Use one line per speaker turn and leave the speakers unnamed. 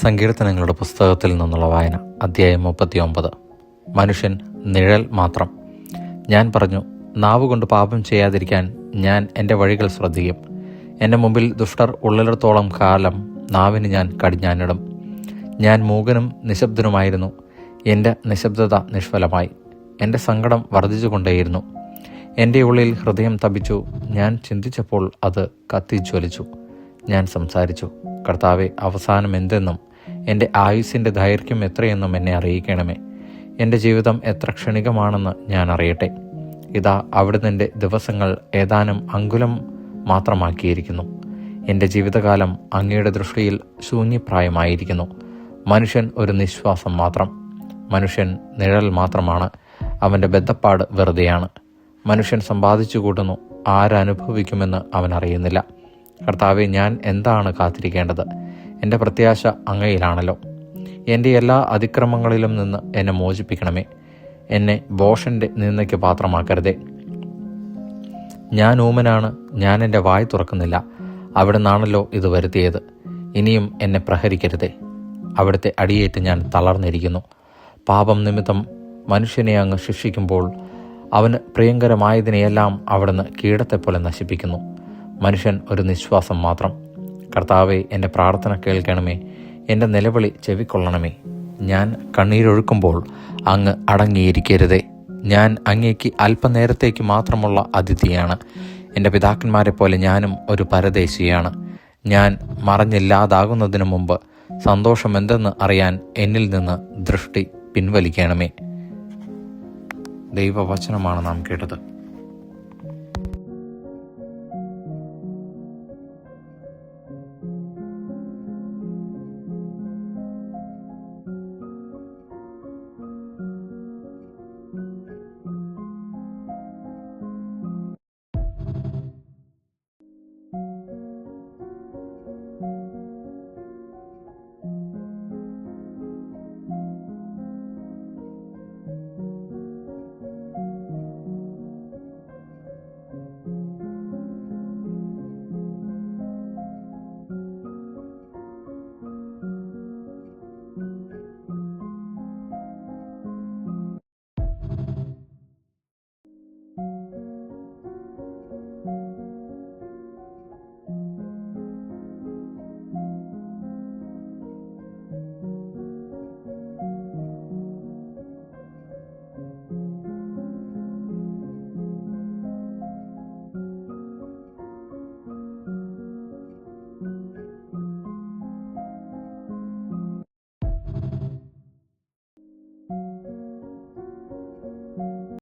സങ്കീർത്തനങ്ങളുടെ പുസ്തകത്തിൽ നിന്നുള്ള വായന അധ്യായം മുപ്പത്തിയൊമ്പത്. മനുഷ്യൻ നിഴൽ മാത്രം. ഞാൻ പറഞ്ഞു നാവുകൊണ്ട് പാപം ചെയ്യാതിരിക്കാൻ ഞാൻ എന്റെ വഴികൾ ശ്രദ്ധിക്കും. എന്റെ മുമ്പിൽ ദുഷ്ടർ ഉള്ളിടത്തോളം കാലം നാവിന് ഞാൻ കടിഞ്ഞാനിടും. ഞാൻ മൂകനും നിശബ്ദനുമായിരുന്നു. എന്റെ നിശബ്ദത നിഷ്ഫലമായി. എന്റെ സങ്കടം വർദ്ധിച്ചുകൊണ്ടേയിരുന്നു. എന്റെ ഉള്ളിൽ ഹൃദയം തപിച്ചു. ഞാൻ ചിന്തിച്ചപ്പോൾ അത് കത്തിജ്വലിച്ചു. ഞാൻ സംസാരിച്ചു. കർത്താവെ അവസാനം എന്തെന്നും എന്റെ ആയുസ്സിന്റെ ദൈർഘ്യം എത്രയെന്നും എന്നെ അറിയിക്കണമേ. എന്റെ ജീവിതം എത്ര ക്ഷണികമാണെന്ന് ഞാൻ അറിയട്ടെ. ഇതാ അവിടുന്ന് എന്റെ ദിവസങ്ങൾ ഏതാനും അങ്കുലം മാത്രമാക്കിയിരിക്കുന്നു. എന്റെ ജീവിതകാലം അങ്ങയുടെ ദൃഷ്ടിയിൽ ശൂന്യപ്രായമായിരിക്കുന്നു. മനുഷ്യൻ ഒരു നിശ്വാസം മാത്രം. മനുഷ്യൻ നിഴൽ മാത്രമാണ്. അവന്റെ ബദ്ധപ്പാട് വെറുതെയാണ്. മനുഷ്യൻ സമ്പാദിച്ചു കൂട്ടുന്നു ആരനുഭവിക്കുമെന്ന് അവൻ അറിയുന്നില്ല. കർത്താവെ ഞാൻ എന്താണ് കാത്തിരിക്കേണ്ടത്? എന്റെ പ്രത്യാശ അങ്ങയിലാണല്ലോ. എന്റെ എല്ലാ അതിക്രമങ്ങളിലും നിന്ന് എന്നെ മോചിപ്പിക്കണമേ. എന്നെ ബോഷന്റെ നിന്നയ്ക്ക് പാത്രമാക്കരുതേ. ഞാൻ ഊമനാണ് ഞാൻ എന്റെ വായ് തുറക്കുന്നില്ല. അവിടെ നിന്നാണല്ലോ ഇത് വരുത്തിയത്. ഇനിയും എന്നെ പ്രഹരിക്കരുതേ. അവിടുത്തെ അടിയേറ്റ് ഞാൻ തളർന്നിരിക്കുന്നു. പാപം നിമിത്തം മനുഷ്യനെ അങ്ങ് ശിക്ഷിക്കുമ്പോൾ അവന് പ്രിയങ്കരമായതിനെയെല്ലാം അവിടുന്ന് കീടത്തെപ്പോലെ നശിപ്പിക്കുന്നു. മനുഷ്യൻ ഒരു നിശ്വാസം മാത്രം. കർത്താവെ എന്റെ പ്രാർത്ഥന കേൾക്കണമേ. എന്റെ നിലവിളി ചെവിക്കൊള്ളണമേ. ഞാൻ കണ്ണീരൊഴുക്കുമ്പോൾ അങ്ങ് അടങ്ങിയിരിക്കരുതേ. ഞാൻ അങ്ങേക്ക് അല്പനേരത്തേക്ക് മാത്രമുള്ള അതിഥിയാണ്. എന്റെ പിതാക്കന്മാരെ പോലെ ഞാനും ഒരു പരദേശിയാണ്. ഞാൻ മറഞ്ഞില്ലാതാകുന്നതിന് മുമ്പ് സന്തോഷം എന്തെന്ന് അറിയാൻ എന്നിൽ നിന്ന് ദൃഷ്ടി പിൻവലിക്കണമേ. ദൈവവചനമാണ് നാം കേട്ടത്.